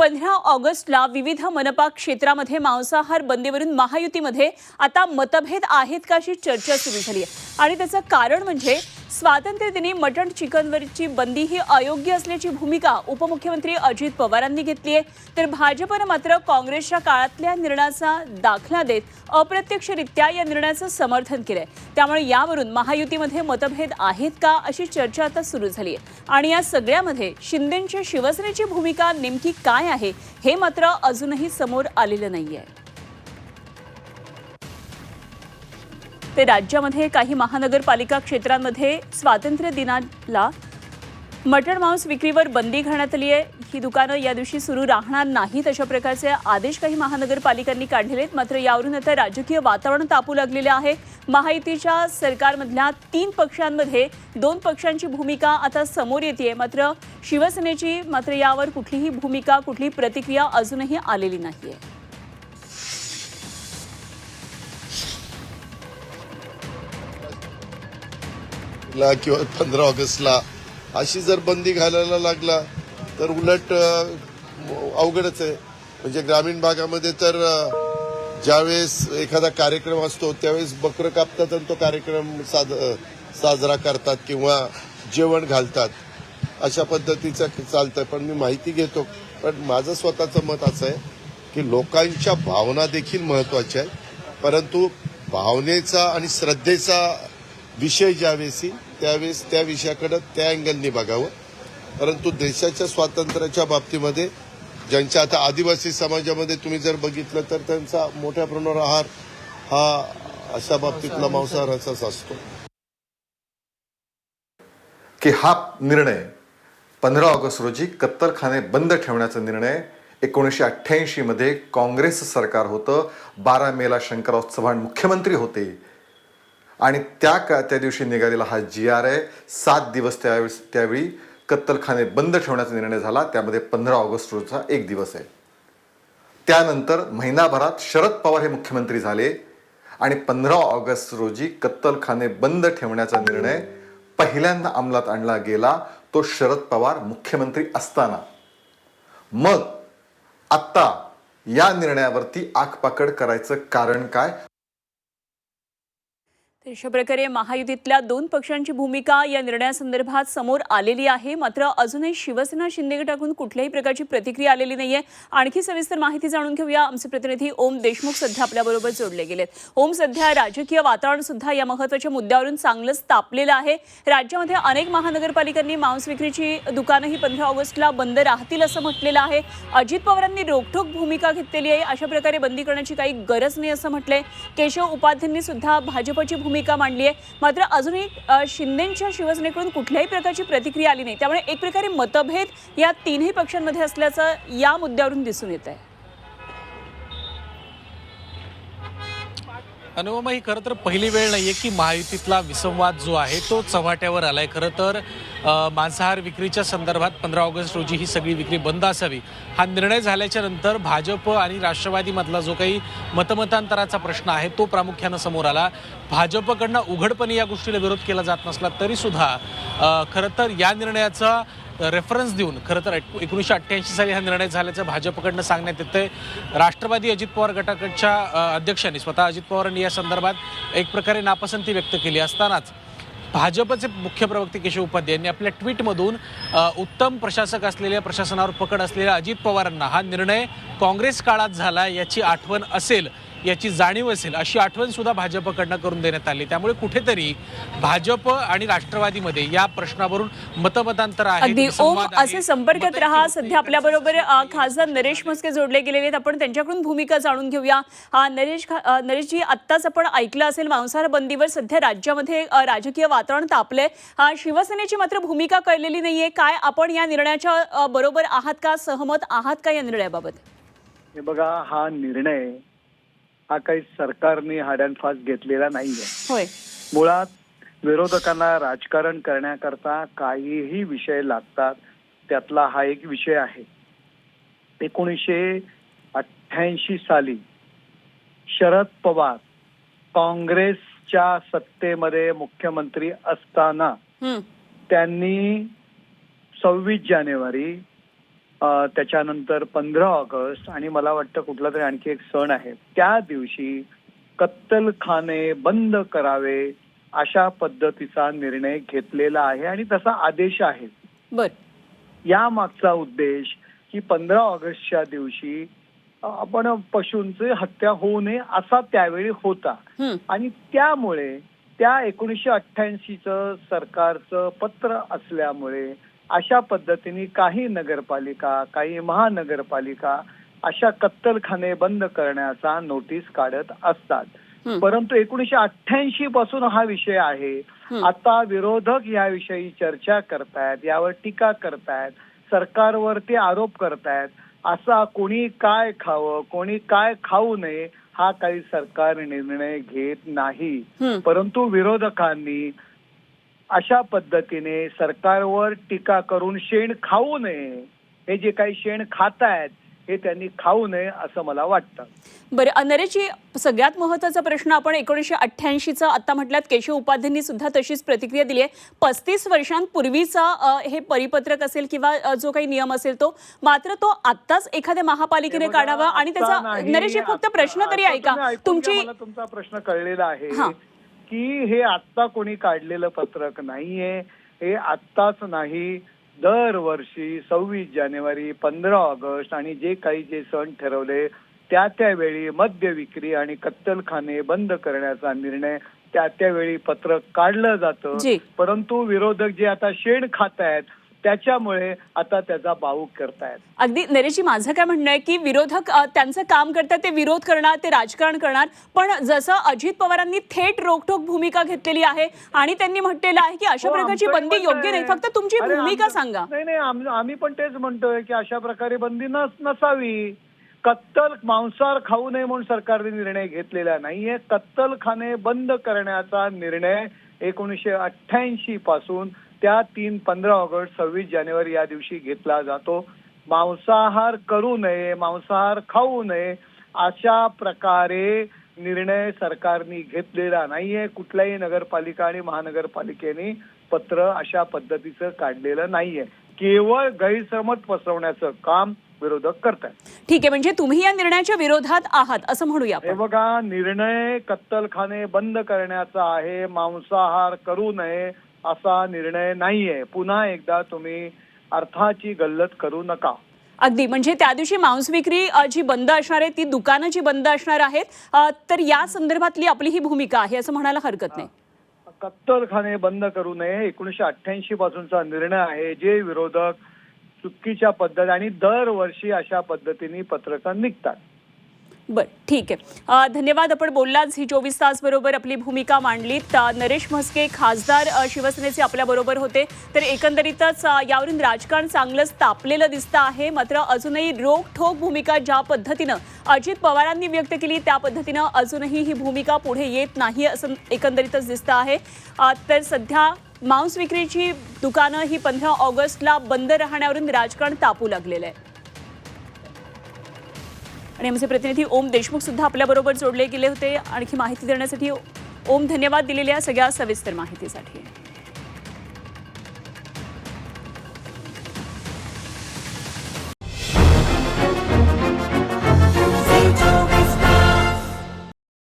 पंधरा ऑगस्टला विविध मनपा क्षेत्रामध्ये मांसाहार बंदीवरून महायुतीमध्ये आता मतभेद आहेत का अशी चर्चा सुरू झाली आहे. आणि त्याचं कारण म्हणजे स्वातंत्र्यदिनी मटण चिकनवरची बंदी ही अयोग्य असल्याची भूमिका उपमुख्यमंत्री अजित पवारांनी घेतली आहे. तर भाजपनं मात्र काँग्रेसच्या काळातल्या निर्णयाचा दाखला देत अप्रत्यक्षरित्या या निर्णयाचं समर्थन केलंय. त्यामुळे यावरून महायुतीमध्ये मतभेद आहेत का अशी चर्चा आता सुरू झाली आहे आणि या सगळ्यामध्ये शिंदेच्या शिवसेनेची भूमिका नेमकी काय आहे हे मात्र अजूनही समोर आलेलं नाही आहे ते राज्यामध्ये काही महानगरपालिका क्षेत्रांमध्ये स्वातंत्र्य दिनाला मटण मांस विक्रीवर बंदी घालण्यात आली आहे. ही दुकानं या दिवशी सुरू राहणार नाहीत अशा प्रकारचे आदेश काही महानगरपालिकांनी काढलेले आहेत मात्र यावरून आता राजकीय वातावरण तापू लागलेलं आहे. महायुतीच्या सरकारमधल्या तीन पक्षांमध्ये दोन पक्षांची भूमिका आता समोर येते मात्र शिवसेनेची मात्र यावर कुठलीही भूमिका कुठलीही प्रतिक्रिया अजूनही आलेली नाही आहे ला किंवा पंधरा ऑगस्टला. अशी जर बंदी घालायला लागला तर उलट अवघडच आहे. म्हणजे ग्रामीण भागामध्ये तर ज्यावेळेस एखादा कार्यक्रम असतो त्यावेळेस बकरं कापतात आणि तो कार्यक्रम साज साजरा करतात किंवा जेवण घालतात. अशा पद्धतीचं चालतं पण मी माहिती घेतो. पण माझं स्वतःचं मत असं आहे की लोकांच्या भावना देखील महत्त्वाच्या आहेत. परंतु भावनेचा आणि श्रद्धेचा विषय ज्यावेळेस येईल त्यावेळेस त्या विषयाकडे त्या अँगलनी बघावं. परंतु देशाच्या स्वातंत्र्याच्या बाबतीमध्ये ज्यांच्या आता आदिवासी समाजामध्ये तुम्ही जर बघितलं तर त्यांचा मोठ्या प्रमाणावर आहार हा अशा बाबतीतला मांसाहाराचाच असतो. की हा निर्णय पंधरा ऑगस्ट रोजी कत्तलखाने बंद ठेवण्याचा निर्णय एकोणीसशे अठ्ठ्याऐंशी मध्ये काँग्रेस सरकार होतं. बारा मेला शंकरराव चव्हाण मुख्यमंत्री होते. आणि त्या का त्या दिवशी निघालेला हा जी आर आहे सात दिवस त्यावेळेस त्यावेळी कत्तलखाने बंद ठेवण्याचा निर्णय झाला. त्यामध्ये पंधरा ऑगस्ट रोजचा एक दिवस आहे. त्यानंतर महिनाभरात शरद पवार हे मुख्यमंत्री झाले आणि पंधरा ऑगस्ट रोजी कत्तलखाने बंद ठेवण्याचा निर्णय पहिल्यांदा अंमलात आणला गेला. तो शरद पवार मुख्यमंत्री असताना. मग आत्ता या निर्णयावरती आगपाकड करायचं कारण काय? अशा प्रकारे महायुतीतल्या दोन पक्षांची भूमिका या निर्णयासंदर्भात समोर आलेली आहे. मात्र अजूनही शिवसेना शिंदे गटाकडून कुठल्याही प्रकारची प्रतिक्रिया आलेली नाहीये. आणखी सविस्तर माहिती जाणून घेऊया. आमचे प्रतिनिधी ओम देशमुख सध्या आपल्याबरोबर जोडले गेलेत. ओम सध्या राजकीय वातावरण सुद्धा या महत्त्वाच्या मुद्द्यावरून चांगलंच तापलेलं आहे. राज्यामध्ये अनेक महानगरपालिकांनी मांस विक्रीची दुकानं ही पंधरा ऑगस्टला बंद राहतील असं म्हटलेलं आहे. अजित पवारांनी रोखठोक भूमिका घेतलेली आहे. अशा प्रकारे बंदी करण्याची काही गरज नाही असं म्हटलंय. केशव उपाध्यांनी सुद्धा भाजपची भूमिका मांडली आहे. मात्र अजूनही अ, शिंदेच्या शिवसेनेकडून कुठल्याही प्रकारची प्रतिक्रिया आली नाही. त्यामुळे एक प्रकारे मतभेद या तीनही पक्षांमध्ये असल्याचं या मुद्द्यावरून दिसून येत आहे अनुपमा ही खरं तर पहिली वेळ नाहीये की महायुतीतला विसंवाद जो आहे तो चव्हाट्यावर आलाय. खरं तर मांसाहार विक्रीच्या संदर्भात पंधरा ऑगस्ट रोजी ही सगळी विक्री बंद असावी. हा निर्णय झाल्याच्यानंतर भाजप आणि राष्ट्रवादीमधला जो काही मतमतांतराचा प्रश्न आहे तो प्रामुख्यानं समोर आला. भाजपकडनं उघडपणे या गोष्टीला विरोध केला जात नसला तरीसुद्धा खरं तर या निर्णयाचा रेफरन्स देऊन खरं तर एकोणीसशे अठ्ठ्याऐंशी साली हा निर्णय झाल्याचं भाजपकडनं सांगण्यात येतंय. राष्ट्रवादी अजित पवार गटाकडच्या अध्यक्षांनी स्वतः अजित पवारांनी या संदर्भात एक प्रकारे नापसंती व्यक्त केली असतानाच भाजपचे मुख्य प्रवक्ते केशव उपाध्याय यांनी आपल्या ट्विटमधून उत्तम प्रशासक असलेल्या प्रशासनावर पकड असलेल्या अजित पवारांना हा निर्णय काँग्रेस काळात झाला याची आठवण असेल. याची जाणीव असेल अशी आठवण सुद्धा भाजपकडनं करून देण्यात आली. त्यामुळे कुठेतरी भाजप आणि राष्ट्रवादीमध्ये या प्रश्नावरून मतमतांतर आहे. असे संपर्कात राहा. सध्या आपल्या बरोबर खासदार नरेश मस्के जोडले गेलेले आहेत आपण त्यांच्याकडून भूमिका जाणून घेऊया. हा नरेश नरेशजी आत्ताच आपण ऐकलं असेल मांसाहार बंदीवर सध्या राज्यामध्ये राजकीय वातावरण तापलंय. हा, शिवसेनेची मात्र भूमिका कळलेली नाहीये. काय आपण या निर्णयाच्या बरोबर आहात का? सहमत आहात का या निर्णयाबाबत? हे बघा हा निर्णय हा काही सरकारने हाडॅनफास्ट घेतलेला नाहीये. होय. मुळात विरोधकांना राजकारण करण्याकरता काहीही विषय लागतात त्यातला हा एक विषय आहे. एकोणीसशे अठ्ठ्याऐंशी साली शरद पवार काँग्रेसच्या सत्तेमध्ये मुख्यमंत्री असताना त्यांनी सव्वीस जानेवारी त्याच्यानंतर पंधरा ऑगस्ट आणि मला वाटतं कुठला तरी आणखी एक सण आहे. त्या दिवशी कत्तलखाने बंद करावे अशा पद्धतीचा निर्णय घेतलेला आहे आणि तसा आदेश आहे. बर. या मागचा उद्देश की पंधरा ऑगस्टच्या दिवशी आपण पशूंची हत्या होऊ नये असा त्यावेळी होता. आणि त्यामुळे त्या एकोणीसशे अठ्ठ्याऐंशीच सरकारचं पत्र असल्यामुळे अशा पद्धतीने काही नगरपालिका काही महानगरपालिका अशा कत्तलखाने बंद करण्याचा नोटीस काढत असतात. परंतु एकोणीसशे अठ्ठ्याऐंशी पासून हा विषय आहे. आता विरोधक याविषयी चर्चा करतायत यावर टीका करतायत सरकारवरती आरोप करतायत असा कोणी काय खावं कोणी काय खाऊ नये हा काही सरकार निर्णय घेत नाही. परंतु विरोधकांनी अशा पद्धतीने सरकारवर टीका करून शेण खाऊ नये. हे जे काही शेण खातायत हे त्यांनी खाऊ नये असं मला वाटतं. बरं अ, नरेशजी सगळ्यात महत्त्वाचा प्रश्न आपण एकोणीसशे अठ्ठ्याऐंशीचा आता म्हटल्यात केशव उपाध्यांनी सुद्धा तशीच प्रतिक्रिया दिली आहे. पस्तीस वर्षांपूर्वीचा हे परिपत्रक असेल किंवा जो काही नियम असेल तो मात्र तो आत्ताच एखाद्या महापालिकेने काढावा आणि त्याचा नाही, नरेशजी फक्त प्रश्न तरी ऐका. तुमची तुमचा प्रश्न कळलेला आहे. की हे आत्ता कोणी काढलेलं पत्रक नाहीये हे आत्ताच नाही दरवर्षी सव्वीस जानेवारी पंधरा ऑगस्ट आणि जे काही जे सण ठरवले त्या त्यावेळी मद्य विक्री आणि कत्तलखाने बंद करण्याचा निर्णय त्या त्यावेळी पत्रक काढलं जातं. परंतु विरोधक जे आता शेण खात आहेत त्याच्यामुळे आता त्याचा बाऊक करतायत. अगदी नरेशजी माझं काय म्हणणं आहे की विरोधक त्यांचं काम करतात ते विरोध करणार ते राजकारण करणार पण जसं अजित पवारांनी थेट रोखठोक भूमिका घेतलेली आहे आणि त्यांनी म्हटलेलं आहे की अशा हो, प्रकारची बंदी योग्य. नाही. फक्त तुमची भूमिका सांगा. नाही नाही आम- आम्ही पण तेच म्हणतोय की अशा प्रकारे बंदी नस नसावी. कत्तल मांसाहार खाऊ नये म्हणून सरकारने निर्णय घेतलेला नाहीये. कत्तलखाने बंद करण्याचा निर्णय एकोणीसशे अठ्ठ्याऐंशी पासून त्या तीन पंधरा ऑगस्ट सव्वीस जानेवारी या दिवशी घेतला जातो. मांसाहार करू नये मांसाहार खाऊ नये अशा प्रकारे निर्णय सरकारने घेतलेला नाहीये. कुठल्याही नगरपालिका आणि महानगरपालिकेने पत्र अशा पद्धतीचं काढलेलं नाहीये. केवळ गैरसमज पसरवण्याचं काम विरोधक करतात ठीक आहे म्हणजे तुम्ही या निर्णयाच्या विरोधात आहात असं म्हणूया हे बघा निर्णय कत्तलखाने बंद करण्याचा आहे मांसाहार करू नये असा निर्णय नाहीये. पुन्हा एकदा तुम्ही अर्थाची गल्लत करू नका. अगदी. म्हणजे त्या दिवशी मांस विक्री जी बंद असणार आहे ती दुकानं जी बंद असणार आहेत तर या संदर्भातली आपली ही भूमिका आहे असं म्हणायला हरकत नाही. कत्तलखाने बंद करू नये एकोणीशे अठ्ठ्याऐंशी पासूनचा निर्णय आहे जे विरोधक चुकीच्या पद्धत आणि दरवर्षी अशा पद्धतीने पत्रकं निघतात. बर ठीक आहे. धन्यवाद. आपण बोललाच ही चोवीस तास बरोबर आपली भूमिका मांडलीत. नरेश म्हस्के खासदार शिवसेनेचे आपल्याबरोबर होते. तर एकंदरीतच यावरून राजकारण चांगलंच तापलेलं दिसतं आहे. मात्र अजूनही रोखठोक भूमिका ज्या पद्धतीनं अजित पवारांनी व्यक्त केली त्या पद्धतीनं अजूनही ही भूमिका पुढे येत नाही असं एकंदरीतच दिसतं आहे. तर सध्या मांस विक्रीची दुकानं ही पंधरा ऑगस्टला बंद राहण्यावरून राजकारण तापू लागलेलं आहे. आणि आमचे प्रतिनिधी ओम देशमुख सुद्धा आपल्याबरोबर जोडले गेले होते. आणखी माहिती देण्यासाठी ओम धन्यवाद दिलेल्या सगळ्या सविस्तर माहितीसाठी.